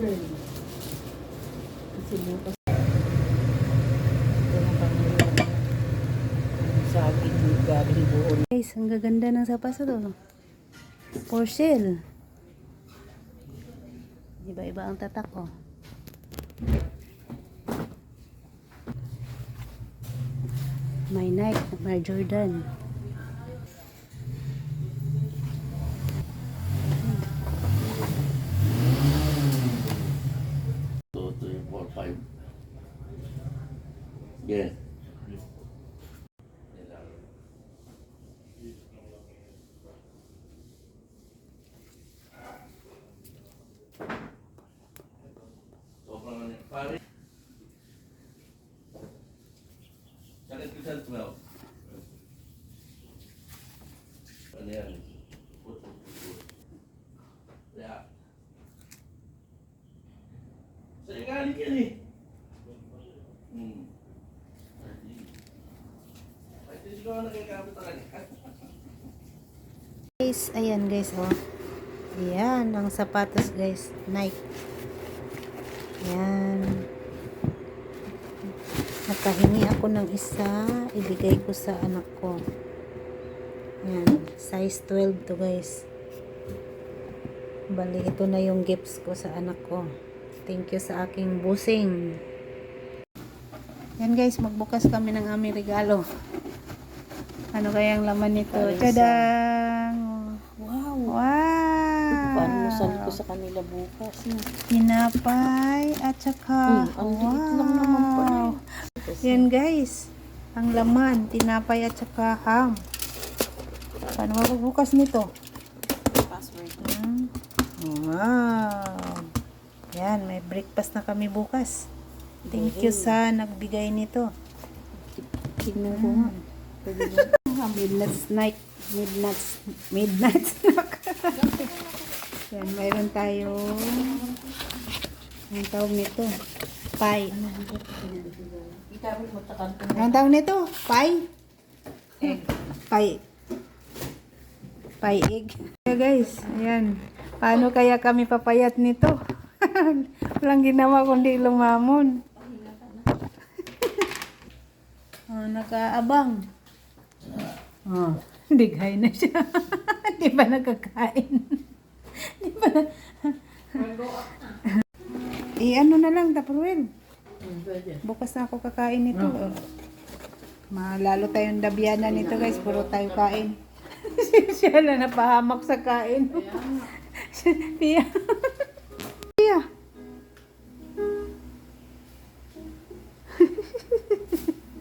girl. Kasi bukas. Ito. Sa akin, buhon. Guys, ang gaganda ng sapatos to. For sale. Iba-iba ang tatak oh. My Nike, my Jordan. Pare. Sakit ko sa 12. Ano yan? Put, put, put, put. Yeah. Sa'yo galing yan eh. Hmm. Ay. Guys, ayan guys oh. Ayan, ang sapatos guys. Nike. Ayan. Nakahingi ako ng isa. Ibigay ko sa anak ko. Ayan. Size 12 to guys. Bali, ito na yung gifts ko sa anak ko. Thank you sa aking busing. Yan guys, magbukas kami ng aming regalo. Ano kayang laman nito? Alin sa- Tadang! Wow. Wow! Panusan ko sa kanila bukas. Tinapay at saka Hmm, ang liit lang naman pala. wow. Yan guys, ang laman, tinapay at saka ham. Paano magbubukas nito? Password. Hmm. Wow! Yan, may breakfast na kami bukas. Thank you sa nagbigay nito. Tignan ko nga. Midnight snack. Midnight, midnight snack. Yan, mayroon tayo. Ang tawag nito? Pie. Ang tawag nito? Pie? Egg. Pie. Pie egg. Yeah, guys, ayan. Paano kaya kami papayat nito? Walang ginawa kundi lumamon. oh, nakaabang. Oh, dighay na siya. Di ba nagkakain? Eh, ano na lang, Tupperware. Bukas na ako kakain nito. Malalo tayong dabyana nito guys. Puro tayo kain. Siya na napahamak sa kain. Pia. Pia.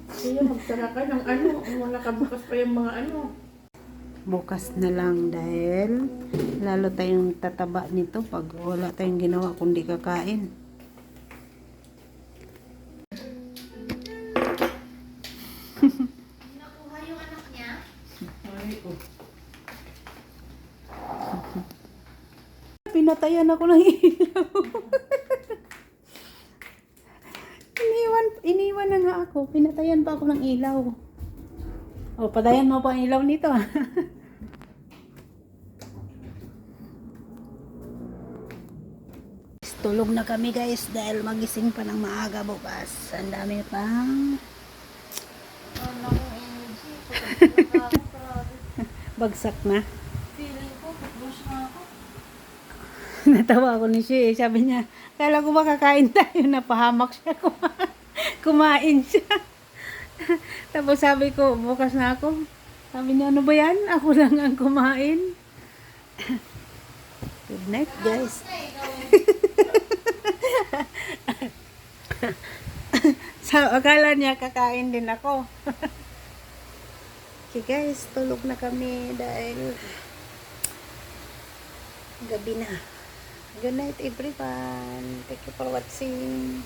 Kaya magtara ka ng ano, wala ka bukas pa yung mga ano. Bukas na lang dahil lalo tayong tataba nito pag wala tayong ginawa kundi kakain. Ay, oh. Pinatayan ako ng ilaw. iniwan, iniwan na nga ako. Pinatayan pa ako ng ilaw. O, patayan mo pa ang ilaw nito. Tulog na kami guys dahil magising pa ng maaga bukas. Ang dami pang bagsak na. Natawa ako ni siya eh. Sabi niya, kala ko ba kakain tayo? Napahamak siya. Kuma- Kumain siya. Tapos sabi ko, bukas na ako. Sabi niya, ano ba yan? Ako lang ang kumain. Good night, guys. so, akala niya kakain din ako. okay guys, tulog na kami dahil gabi na. Good night everyone. Thank you for watching.